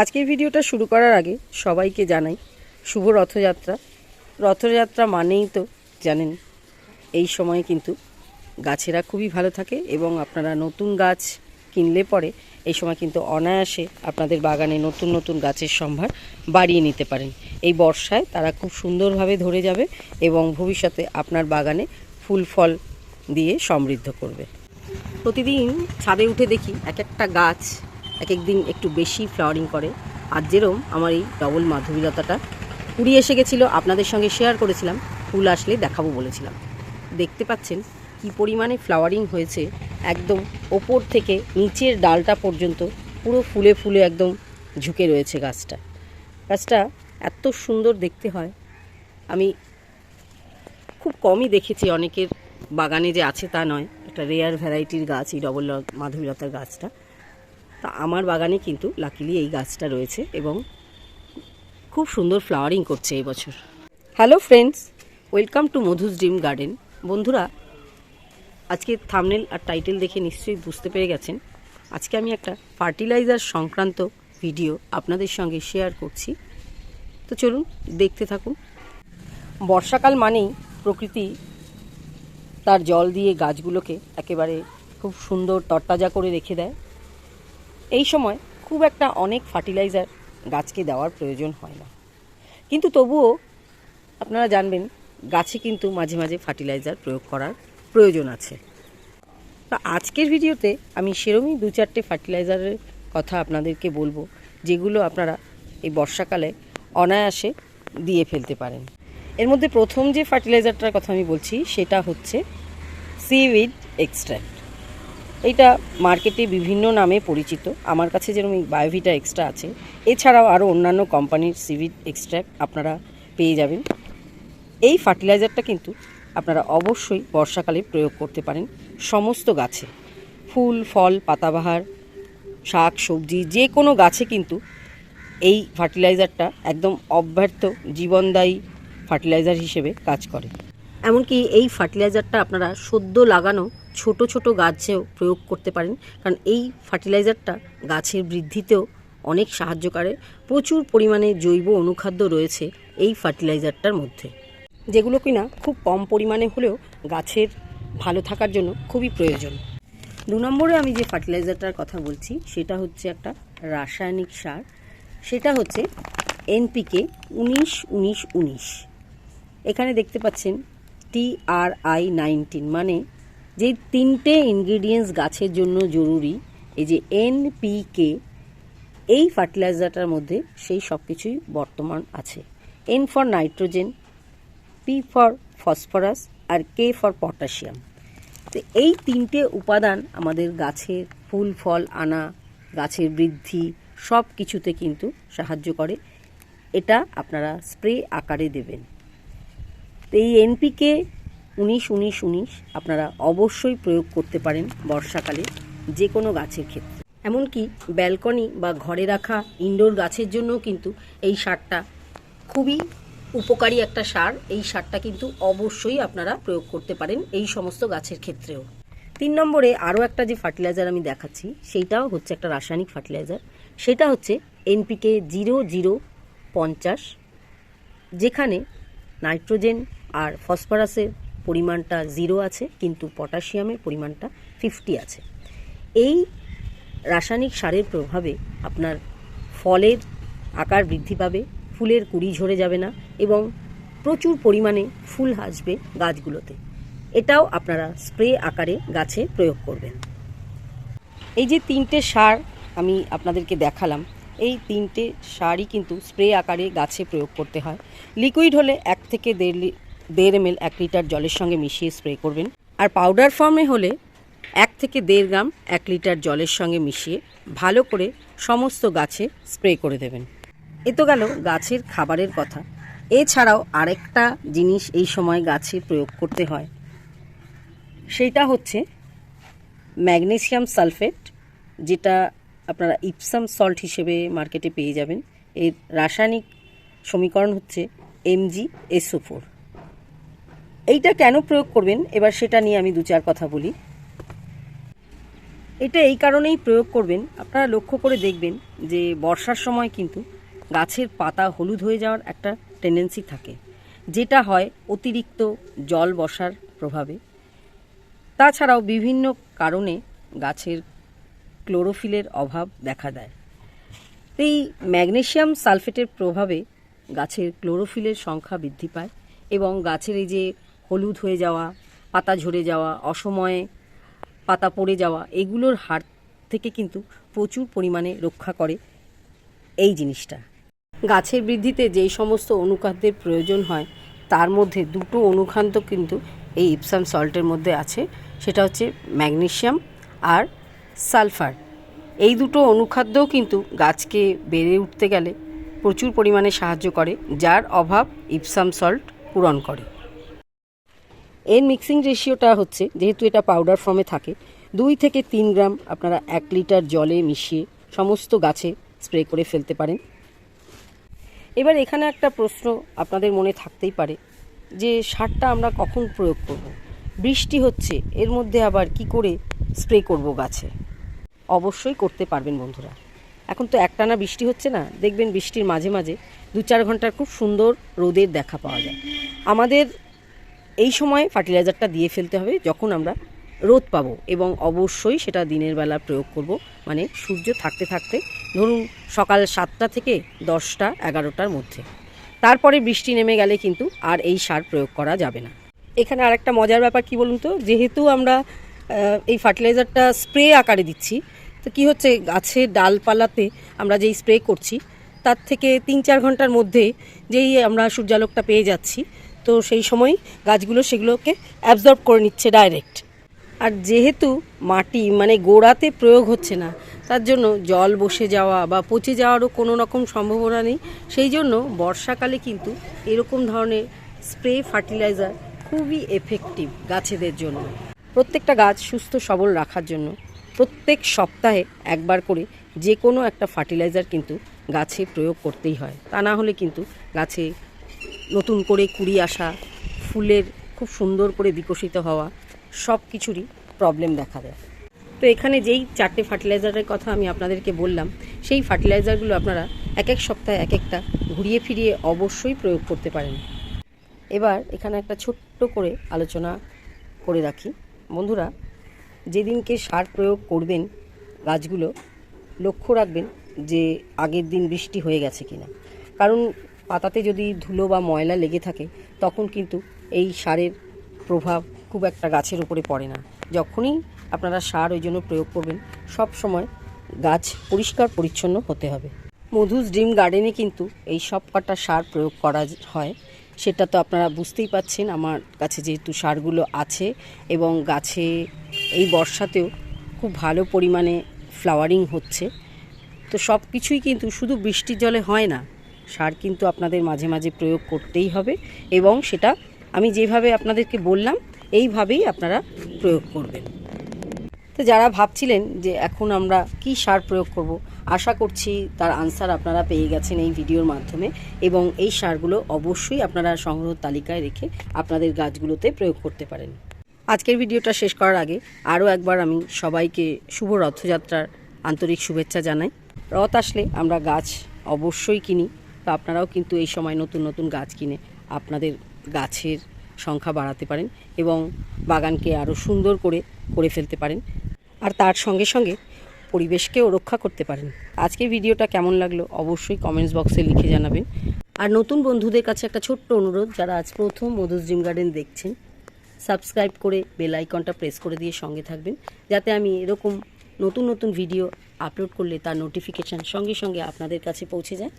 আজকের ভিডিওটা শুরু করার আগে সবাইকে জানাই শুভ রথযাত্রা। রথযাত্রা মানেই তো জানেন, এই সময় কিন্তু গাছেরা খুবই ভালো থাকে এবং আপনারা নতুন গাছ কিনলে পরে এই সময় কিন্তু অনায়াসে আপনাদের বাগানে নতুন নতুন গাছের সম্ভার বাড়িয়ে নিতে পারেন। এই বর্ষায় তারা খুব সুন্দরভাবে ধরে যাবে এবং ভবিষ্যতে আপনার বাগানে ফুল ফল দিয়ে সমৃদ্ধ করবে। প্রতিদিন ছাদে উঠে দেখি এক একটা গাছ এক এক দিন একটু বেশি ফ্লাওয়ারিং করে। আর যেরম আমার এই ডবল মাধবীলতাটা কুড়ি এসে গেছিল, আপনাদের সঙ্গে শেয়ার করেছিলাম, ফুল আসলে দেখাবো বলেছিলাম। দেখতে পাচ্ছেন কি পরিমাণে ফ্লাওয়ারিং হয়েছে, একদম ওপর থেকে নিচের ডালটা পর্যন্ত পুরো ফুলে ফুলে একদম ঝুঁকে রয়েছে গাছটা। গাছটা এত সুন্দর দেখতে হয়। আমি খুব কমই দেখেছি, অনেকের বাগানে যে আছে তা নয়। একটা রেয়ার ভ্যারাইটির গাছ, এই ডবল মাধবীলতার গাছটা। তা আমার বাগানে কিন্তু লাকিলি এই গাছটা রয়েছে এবং খুব সুন্দর ফ্লাওয়ারিং করছে এই বছর। Hello friends welcome to Madhu's dream garden বন্ধুরা, আজকে থামনেল আর টাইটেল দেখে নিশ্চয়ই বুঝতে পেরে গেছেন। আজকে আমি একটা ফার্টিলাইজার সংক্রান্ত ভিডিও আপনাদের সঙ্গে শেয়ার করছি। তো চলুন দেখতে থাকুন। বর্ষাকাল মানেই প্রকৃতি তার জল দিয়ে গাছগুলোকে একেবারে খুব সুন্দর তরতাজা করে রেখে দেয়। এই সময় খুব একটা অনেক ফার্টিলাইজার গাছকে দেওয়ার প্রয়োজন হয় না। কিন্তু তবুও আপনারা জানবেন, গাছে কিন্তু মাঝে মাঝে ফার্টিলাইজার প্রয়োগ করার প্রয়োজন আছে। তা আজকের ভিডিওতে আমি সেরমই দু চারটে ফার্টিলাইজারের কথা আপনাদেরকে বলব, যেগুলো আপনারা এই বর্ষাকালে অনায়াসে দিয়ে ফেলতে পারেন। এর মধ্যে প্রথম যে ফার্টিলাইজারটার কথা আমি বলছি, সেটা হচ্ছে সিউইড এক্সট্র্যাক্ট এইটা মার্কেটে বিভিন্ন নামে পরিচিত। আমার কাছে যেরকম এই বায়োভিটা এক্সট্রা আছে, এছাড়াও আরও অন্যান্য কোম্পানির সিভিড এক্সট্র্যাক্ট আপনারা পেয়ে যাবেন। এই ফার্টিলাইজারটা কিন্তু আপনারা অবশ্যই বর্ষাকালে প্রয়োগ করতে পারেন সমস্ত গাছে। ফুল, ফল, পাতাবাহার, শাক, সবজি যে কোনো গাছে কিন্তু এই ফার্টিলাইজারটা একদম অব্যর্থ জীবনদায়ী ফার্টিলাইজার হিসেবে কাজ করে। এমনকি এই ফার্টিলাইজারটা আপনারা সদ্য লাগানো ছোট ছোট গাছেও প্রয়োগ করতে পারেন। কারণ এই ফার্টিলাইজারটা গাছের বৃদ্ধিতেও অনেক সাহায্য করে। প্রচুর পরিমাণে জৈব অনুখাদ্য রয়েছে এই ফার্টিলাইজারটার মধ্যে। যেগুলো কিনা খুব কম পরিমাণে হলেও গাছের ভালো থাকার জন্য খুবই প্রয়োজন। দু নম্বরে আমি যে ফার্টিলাইজারটার কথা বলছি, সেটা হচ্ছে একটা রাসায়নিক সার। সেটা হচ্ছে এনপিকে উনিশ উনিশ উনিশ। এখানে দেখতে পাচ্ছেন টি আর আই নাইনটিন মানে যে তিনটে ইনগ্রিডিয়েন্টস গাছের জন্য জরুরি, এই যে এনপিকে এই ফার্টিলাইজারটার মধ্যে সেই সব কিছুই বর্তমান আছে। N for nitrogen P for phosphorus R K for potassium তো এই তিনটে উপাদান আমাদের গাছের ফুল, ফল, আনা, গাছের বৃদ্ধি সব কিছুতে কিন্তু সাহায্য করে। এটা আপনারা স্প্রে আকারে দেবেন। এই এনপিকে উনিশ উনিশ উনিশ আপনারা অবশ্যই প্রয়োগ করতে পারেন বর্ষাকালে যে কোনো গাছের ক্ষেত্রে। এমনকি ব্যালকনি বা ঘরে রাখা ইনডোর গাছের জন্যও কিন্তু এই সারটা খুবই উপকারী একটা সার। এই সারটা কিন্তু অবশ্যই আপনারা প্রয়োগ করতে পারেন এই সমস্ত গাছের ক্ষেত্রেও। তিন নম্বরে আরও একটা যে ফার্টিলাইজার আমি দেখাচ্ছি, সেইটাও হচ্ছে একটা রাসায়নিক ফার্টিলাইজার। সেটা হচ্ছে এনপিকে জিরো জিরো, পঞ্চাশ, যেখানে নাইট্রোজেন আর ফসফরাসের পরিমাণটা জিরো আছে, কিন্তু পটাশিয়ামের পরিমাণটা ফিফটি আছে। এই রাসায়নিক সারের প্রভাবে আপনার ফলের আকার বৃদ্ধি পাবে, ফুলের কুড়ি ঝরে যাবে না এবং প্রচুর পরিমাণে ফুল আসবে গাছগুলোতে। এটাও আপনারা স্প্রে আকারে গাছে প্রয়োগ করবেন। এই যে তিনটে সার আমি আপনাদেরকে দেখালাম, এই তিনটে সারই কিন্তু স্প্রে আকারে গাছে প্রয়োগ করতে হয়। লিকুইড হলে এক থেকে দেড় দেড় এম এক লিটার জলের সঙ্গে মিশিয়ে স্প্রে করবেন। আর পাউডার ফর্মে হলে এক থেকে দেড় গ্রাম এক লিটার জলের সঙ্গে মিশিয়ে ভালো করে সমস্ত গাছে স্প্রে করে দেবেন। এ তো গেল গাছের খাবারের কথা। এছাড়াও আরেকটা জিনিস এই সময় গাছে প্রয়োগ করতে হয়। সেইটা হচ্ছে ম্যাগনেসিয়াম সালফেট, যেটা আপনারা ইপসাম সল্ট হিসেবে মার্কেটে পেয়ে যাবেন। এর রাসায়নিক সমীকরণ হচ্ছে এমজি এসও ফোর। এইটা কেন প্রয়োগ করবেন? এবার সেটা নিয়ে আমি দু চার কথা বলি। এটা এই কারণেই প্রয়োগ করবেন। আপনারা লক্ষ্য করে দেখবেন যে বর্ষার সময় কিন্তু গাছের পাতা হলুদ হয়ে যাওয়ার একটা টেন্ডেন্সি থাকে, যেটা হয় অতিরিক্ত জল বসার প্রভাবে। তাছাড়াও বিভিন্ন কারণে গাছের ক্লোরোফিলের অভাব দেখা দেয়। এই ম্যাগনেশিয়াম সালফেটের প্রভাবে গাছের ক্লোরোফিলের সংখ্যা বৃদ্ধি পায় এবং গাছের এই যে হলুদ হয়ে যাওয়া, পাতা ঝরে যাওয়া, অসময়ে পাতা পড়ে যাওয়া, এগুলোর হার থেকে কিন্তু প্রচুর পরিমাণে রক্ষা করে এই জিনিসটা। গাছের বৃদ্ধিতে যেই সমস্ত অনুখাদ্যের প্রয়োজন হয়, তার মধ্যে দুটো অনুখাদ্য কিন্তু এই ইপসাম সল্টের মধ্যে আছে, সেটা হচ্ছে ম্যাগনেসিয়াম আর সালফার। এই দুটো অনুখাদ্যও কিন্তু গাছকে বেড়ে উঠতে গেলে প্রচুর পরিমাণে সাহায্য করে, যার অভাব ইপসাম সল্ট পূরণ করে। এর মিক্সিং রেশিওটা হচ্ছে, যেহেতু এটা পাউডার ফর্মে থাকে, দুই থেকে তিন গ্রাম আপনারা এক লিটার জলে মিশিয়ে সমস্ত গাছে স্প্রে করে ফেলতে পারেন। এবার এখানে একটা প্রশ্ন আপনাদের মনে থাকতেই পারে, যে সারটা আমরা কখন প্রয়োগ করব। বৃষ্টি হচ্ছে, এর মধ্যে আবার কি করে স্প্রে করব গাছে? অবশ্যই করতে পারবেন বন্ধুরা। এখন তো একটানা বৃষ্টি হচ্ছে না, দেখবেন বৃষ্টির মাঝে মাঝে দু চার ঘণ্টার খুব সুন্দর রোদের দেখা পাওয়া যায়। আমাদের এই সময় ফার্টিলাইজারটা দিয়ে ফেলতে হবে যখন আমরা রোদ পাবো এবং অবশ্যই সেটা দিনের বেলা প্রয়োগ করব। মানে সূর্য থাকতে থাকতে, ধরুন সকাল সাতটা থেকে দশটা, এগারোটার মধ্যে। তারপরে বৃষ্টি নেমে গেলে কিন্তু আর এই সার প্রয়োগ করা যাবে না। এখানে আর একটা মজার ব্যাপার কি বলুন তো? যেহেতু আমরা এই ফার্টিলাইজারটা স্প্রে আকারে দিচ্ছি, তো কি হচ্ছে? গাছের ডালপালাতে আমরা যেই স্প্রে করছি, তার থেকে তিন চার ঘণ্টার মধ্যে যেই আমরা সূর্যালোকটা পেয়ে যাচ্ছি তো সেই সময় গাছগুলো সেগুলোকে অ্যাবজর্ব করে নিচ্ছে ডাইরেক্ট আর যেহেতু মাটি মানে গোড়াতে প্রয়োগ হচ্ছে না, তার জন্য জল বসে যাওয়া বা পচে যাওয়ারও কোনো রকম সম্ভাবনা নেই। সেই জন্য বর্ষাকালে কিন্তু এরকম ধরনের স্প্রে ফার্টিলাইজার খুবই এফেক্টিভ গাছেদের জন্য। প্রত্যেকটা গাছ সুস্থ সবল রাখার জন্য প্রত্যেক সপ্তাহে একবার করে যে কোনো একটা ফার্টিলাইজার কিন্তু গাছে প্রয়োগ করতেই হয়। তা না হলে কিন্তু গাছে নতুন করে কুড়ি আসা ফুলের খুব সুন্দর করে বিকশিত হওয়া সব কিছুরই প্রবলেম দেখা দেয়। তো এখানে যেই চারটে ফার্টিলাইজারের কথা আমি আপনাদেরকে বললাম, সেই ফার্টিলাইজারগুলো আপনারা এক এক সপ্তাহে এক একটা ঘুরিয়ে ফিরিয়ে অবশ্যই প্রয়োগ করতে পারেন। এবার এখানে একটা ছোট্ট করে আলোচনা করে রাখি। বন্ধুরা, যেদিনকে সার প্রয়োগ করবেন গাছগুলো, লক্ষ্য রাখবেন যে আগের দিন বৃষ্টি হয়ে গেছে কিনা। কারণ পাতাতে যদি ধুলো বা ময়লা লেগে থাকে, তখন কিন্তু এই সারের প্রভাব খুব একটা গাছের উপরে পড়ে না। যখনই আপনারা সার ওই জন্য প্রয়োগ করবেন, সব সময় গাছ পরিষ্কার পরিচ্ছন্ন হতে হবে। মধুস ড্রিম গার্ডেনে কিন্তু এই সব কটা সার প্রয়োগ করা হয়, সেটা তো আপনারা বুঝতেই পাচ্ছেন। আমার কাছে যেহেতু সারগুলো আছে এবং গাছে এই বর্ষাতেও খুব ভালো পরিমাণে ফ্লাওয়ারিং হচ্ছে, তো সব কিছুই কিন্তু শুধু বৃষ্টির জলে হয় না। সার কিন্তু আপনাদের মাঝে মাঝে প্রয়োগ করতেই হবে এবং সেটা আমি যেভাবে আপনাদেরকে বললাম, এইভাবেই আপনারা প্রয়োগ করবেন। তো যারা ভাবছিলেন যে এখন আমরা কি সার প্রয়োগ করব, আশা করছি তার আনসার আপনারা পেয়ে গেছেন এই ভিডিওর মাধ্যমে এবং এই সারগুলো অবশ্যই আপনারা সংগ্রহ তালিকায় রেখে আপনাদের গাছগুলোতে প্রয়োগ করতে পারেন। আজকের ভিডিওটা শেষ করার আগে আরও একবার আমি সবাইকে শুভ রথযাত্রার আন্তরিক শুভেচ্ছা জানাই। রথ আসলে আমরা গাছ অবশ্যই কিনি তো আপনারাও কিন্তু এই সময় নতুন নতুন গাছ কিনে আপনাদের গাছের সংখ্যা বাড়াতে পারেন এবং বাগানকে আরও সুন্দর করে করে ফেলতে পারেন। আর তার সঙ্গে সঙ্গে পরিবেশকেও রক্ষা করতে পারেন। আজকের ভিডিওটা কেমন লাগল অবশ্যই কমেন্টস বক্সে লিখে জানাবেন। আর নতুন বন্ধুদের কাছে একটা ছোট্ট অনুরোধ, যারা আজ প্রথম মধুস ড্রিম গার্ডেন দেখছেন, সাবস্ক্রাইব করে বেল আইকনটা প্রেস করে দিয়ে সঙ্গে থাকবেন, যাতে আমি এরকম নতুন নতুন ভিডিও আপলোড করলে তার নোটিফিকেশান সঙ্গে সঙ্গে আপনাদের কাছে পৌঁছে যায়।